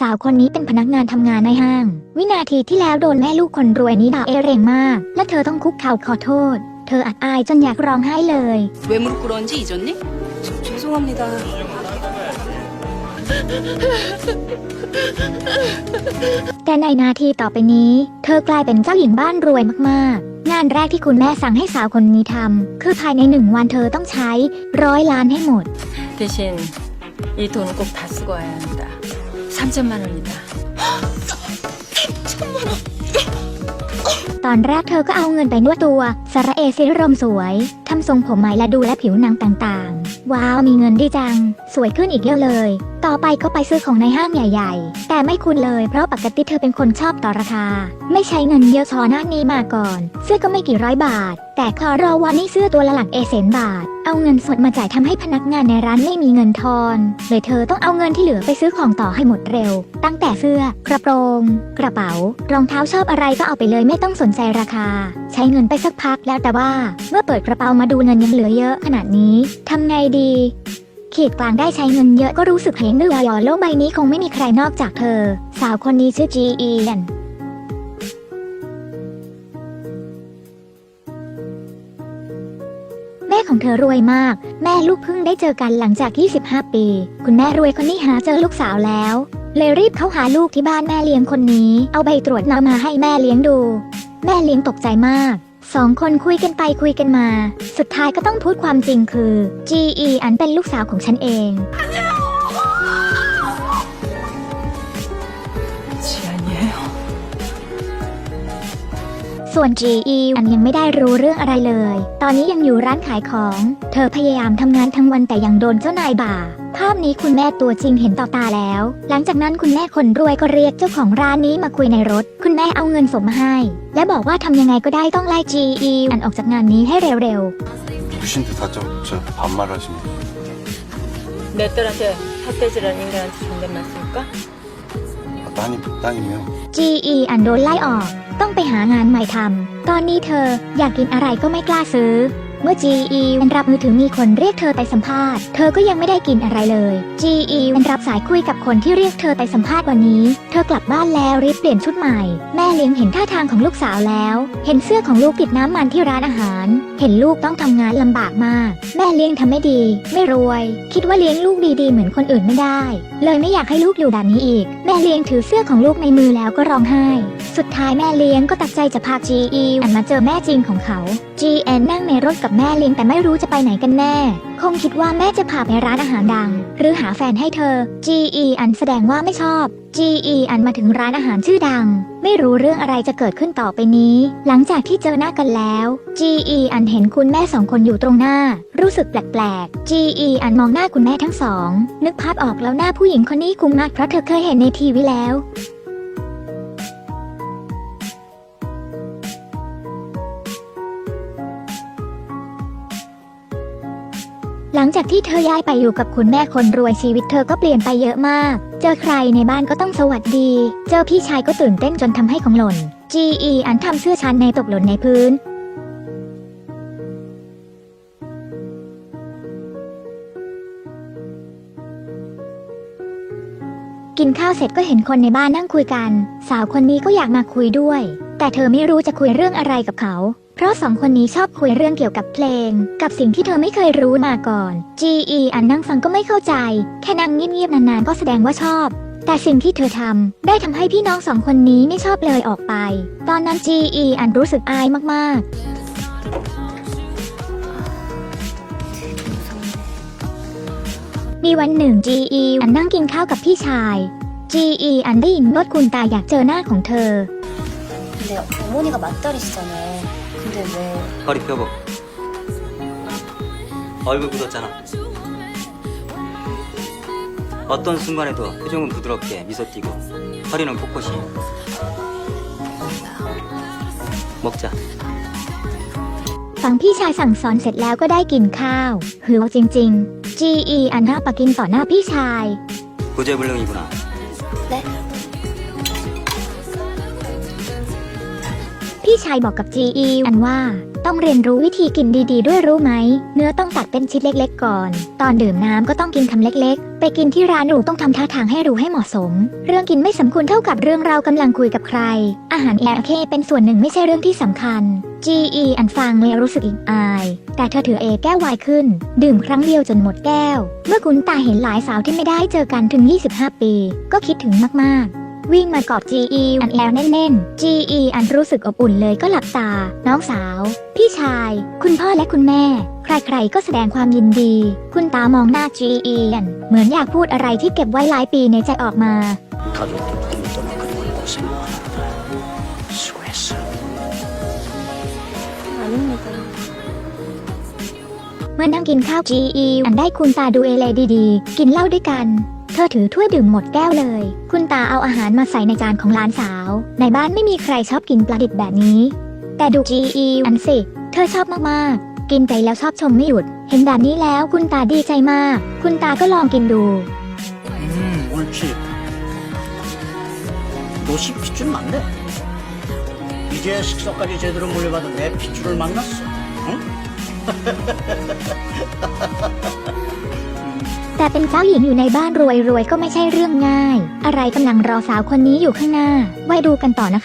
สาวคนนี้เป็นพนักงานทำงานในห้าง วินาทีที่แล้วโดนแม่ลูกคนรวยนี้ด่าเอเรงมาก และเธอต้องคุกเข่าขอโทษ เธออัดอายจนอยากร้องไห้เลย 왜 무릎 꿇었는지 잊었니? 저, 죄송합니다. แต่ในนาทีต่อไปนี้ เธอกลายเป็นเจ้าหญิงบ้านรวยมากๆ งานแรกที่คุณแม่สั่งให้สาวคนนี้ทำคือภายในหนึ่งวันเธอต้องใช้ร้อยล้านให้หมด 대신 이 돈은 꼭 다 쓰고 와야 합니다. 3천만 원이다. ตอนแรกเธอก็เอาเงินไปนวดตัวสระเอซิรมสวย ทำทรงผมใหม่และดูแลผิวหนังต่างๆ ว้าวมีเงินดีจัง สวยขึ้นอีกเยอะเลย ต่อไปก็ไปซื้อของในห้างใหญ่ ๆ แต่ไม่คุ้นเลยเพราะปกติเธอเป็นคนชอบต่อราคา ไม่ใช้เงินเยอะชอหน้านี้มาก่อน เสื้อก็ไม่กี่ร้อยบาท แต่คอรอวันนี้เสื้อตัวละหลักเอเซนบาท เอาเงินสดมาจ่ายทำให้พนักงานในร้านไม่มีเงินทอน เลยเธอต้องเอาเงินที่เหลือไปซื้อของต่อให้หมดเร็ว ตั้งแต่เสื้อกระโปรง กระเป๋า รองเท้าชอบอะไรก็เอาไปเลยไม่ต้องสนใจราคา ใช้เงินไปสักพักแล้วแต่ว่า เมื่อเปิดกระเป๋ามาดูเงินยังเหลือเยอะขนาดนี้ทำไงดีขีดกลางได้ใช้เงินเยอะก็รู้สึกเหงดื้อยอโลกใบนี้คงไม่มีใครนอกจากเธอ สาวคนนี้ชื่อจีอีนแม่ของเธอรวยมาก แม่ลูกเพิ่งได้เจอกันหลังจาก 25 ปี คุณแม่รวยคนนี้หาเจอลูกสาวแล้ว เลยรีบเข้าหาลูกที่บ้านแม่เลี้ยงคนนี้ เอาใบตรวจนำมาให้แม่เลี้ยงดู แม่เลี้ยงตกใจมาก สองคนคุยกันไปคุยกันมา สุดท้ายก็ต้องพูดความจริงคือ GE อันเป็นลูกสาวของฉันเอง ส่วน GE อันยังไม่ได้รู้เรื่องอะไรเลย ตอนนี้ยังอยู่ร้านขายของ เธอพยายามทำงานทั้งวันแต่ยังโดนเจ้านายบ่า ภาพนี้คุณแม่ตัวจริงเห็นต่อตาแล้ว หลังจากนั้นคุณแม่คนรวยก็เรียกเจ้าของร้านนี้มาคุยในรถ คุณแม่เอาเงินสมมาให้ และบอกว่าทำยังไงก็ได้ต้องไล่ GE อันออกจากงานนี้ให้เร็ว 무신 듯하 죠? 저 반말하시면 맷돌한테 삿대질한 인간한테 존댓말 쓸 까? 아, 따 님, 따님이요ๆ GE อันโดนไล่ออก ต้องไปหางานใหม่ทำตอนนี้เธออยากกินอะไรก็ไม่กล้าซื้อ เมื่อ GE มันรับมือถือมีคนเรียกเธอไปสัมภาษณ์ เธอก็ยังไม่ได้กินอะไรเลย GE มันรับสายคุยกับคนที่เรียกเธอไปสัมภาษณ์วันนี้ เธอกลับบ้านแล้วรีบเปลี่ยนชุดใหม่ แม่เลี้ยงเห็นท่าทางของลูกสาวแล้ว เห็นเสื้อของลูกติดน้ำมันที่ร้านอาหาร เห็นลูกต้องทำงานลำบากมาก แม่เลี้ยงทำไม่ดี ไม่รวย คิดว่าเลี้ยงลูกดีๆ เหมือนคนอื่นไม่ได้ เลยไม่อยากให้ลูกอยู่แบบนี้อีก แม่เลี้ยงถือเสื้อของลูกในมือแล้วก็ร้องไห้ สุดท้ายแม่เลี้ยงก็ตัดใจจะพา GE อันมาเจอแม่จริงของเขา GN นั่งในรถกับแม่เลี้ยงแต่ไม่รู้จะไปไหนกันแน่ คงคิดว่าแม่จะพาไปร้านอาหารดัง หรือหาแฟนให้เธอ GE อันแสดงว่าไม่ชอบ GE อันมาถึงร้านอาหารชื่อดัง ไม่รู้เรื่องอะไรจะเกิดขึ้นต่อไปนี้ หลังจากที่เจอหน้ากันแล้ว GE อันเห็นคุณแม่สองคนอยู่ตรงหน้า รู้สึกแปลกๆ GE อันมองหน้าคุณแม่ทั้งสอง นึกภาพออกแล้วหน้าผู้หญิงคนนี้คุ้มมากเพราะเธอเคยเห็นในทีวีแล้ว หลังจากที่เธอย้ายไปอยู่กับคุณแม่คนรวยชีวิตเธอก็เปลี่ยนไปเยอะมาก เจอใครในบ้านก็ต้องสวัสดี เจอพี่ชายก็ตื่นเต้นจนทำให้ของหล่น GE อันทำเสื้อชั้นในตกหล่นในพื้นกินข้าวเสร็จก็เห็นคนในบ้านนั่งคุยกัน สาวคนนี้ก็อยากมาคุยด้วย แต่เธอไม่รู้จะคุยเรื่องอะไรกับเขา เพราะสองคนนี้ชอบคุยเรื่องเกี่ยวกับเพลง กับสิ่งที่เธอไม่เคยรู้มาก่อน GE อันนั่งฟังก็ไม่เข้าใจ แค่นั่งเงียบๆนานๆก็แสดงว่าชอบ แต่สิ่งที่เธอทำได้ทำให้พี่น้องสองคนนี้ไม่ชอบเลยออกไป ตอนนั้น GE อันรู้สึกอายมากๆมีวันหนึ่ง GE อันนั่งกินข้าวกับพี่ชาย GE อันได้ยินว่าคุณตาอยากเจอหน้าของเธอ 근데 어머니가 맞다리시잖아. 근데 왜 허리 펴고 얼굴 굳었잖아 어떤 순간에도 표정은 부드럽게 미소 띄고 허리는 꼿꼿이 먹자 ฟังพี่ชายสั่งสอนเสร็จแล้วก็ได้กินข้าวหือเอาจริง ๆ GE อันหน้าปากินต่อหน้าพี่ชาย 구제불능이구나 네? พี่ชายบอกกับ GE อีันว่าต้องเรียนรู้วิธีกินดีๆ ด้วยรู้ไหม เนื้อต้องตัดเป็นชิ้นเล็ก ๆ ก่อน ตอนดื่มน้ำก็ต้องกินคำเล็ก ๆ ไปกินที่ร้านหรูต้องทำท่าทางให้รู้ให้เหมาะสม เรื่องกินไม่สำคัญเท่ากับเรื่องเรากำลังคุยกับใคร อาหารแอร์เคเป็นส่วนหนึ่งไม่ใช่เรื่องที่สำคัญ GE อันฟังแล้วรู้สึกอิงอาย แต่เธอถือเอแก้วไวน์ขึ้น ดื่มครั้งเดียวจนหมดแก้ว เมื่อคุณตาเห็นหลายสาวที่ไม่ได้เจอกันถึง 25 ปี ก็คิดถึงมากๆ วิ่งมากอบจีอีอันแอลแน่นๆจีอีอันรู้สึกอบอุ่นเลยก็หลับตา น้องสาว พี่ชาย คุณพ่อและคุณแม่ ใครๆก็แสดงความยินดี คุณตามองหน้าจีอีอันเหมือนอยากพูดอะไรที่เก็บไว้หลายปีในใจออกมาเมื่อนั่งกินข้าวจีอีอันได้คุณตาดูเอเลดีๆ กินเหล้าด้วยกัน เธอถือถ้วยดื่มหมดแก้วเลย คุณตาเอาอาหารมาใส่ในจานของหลานสาว ในบ้านไม่มีใครชอบกินปลาดิบแบบนี้ แต่ดู GE อันสิ เธอชอบมากๆ กินไปแล้วชอบชมไม่หยุด เห็นแบบนี้แล้วคุณตาดีใจมาก คุณตาก็ลองกินดู 음, 옳지. 너씨 핏줄 맞네. 이제 식사까지 제대로 물려받은 내 핏줄을 만났어. 응? แต่เป็นเจ้าหญิงอยู่ในบ้านรวยๆก็ไม่ใช่เรื่องง่าย อะไรกำลังรอสาวคนนี้อยู่ข้างหน้า ไว้ดูกันต่อนะคะ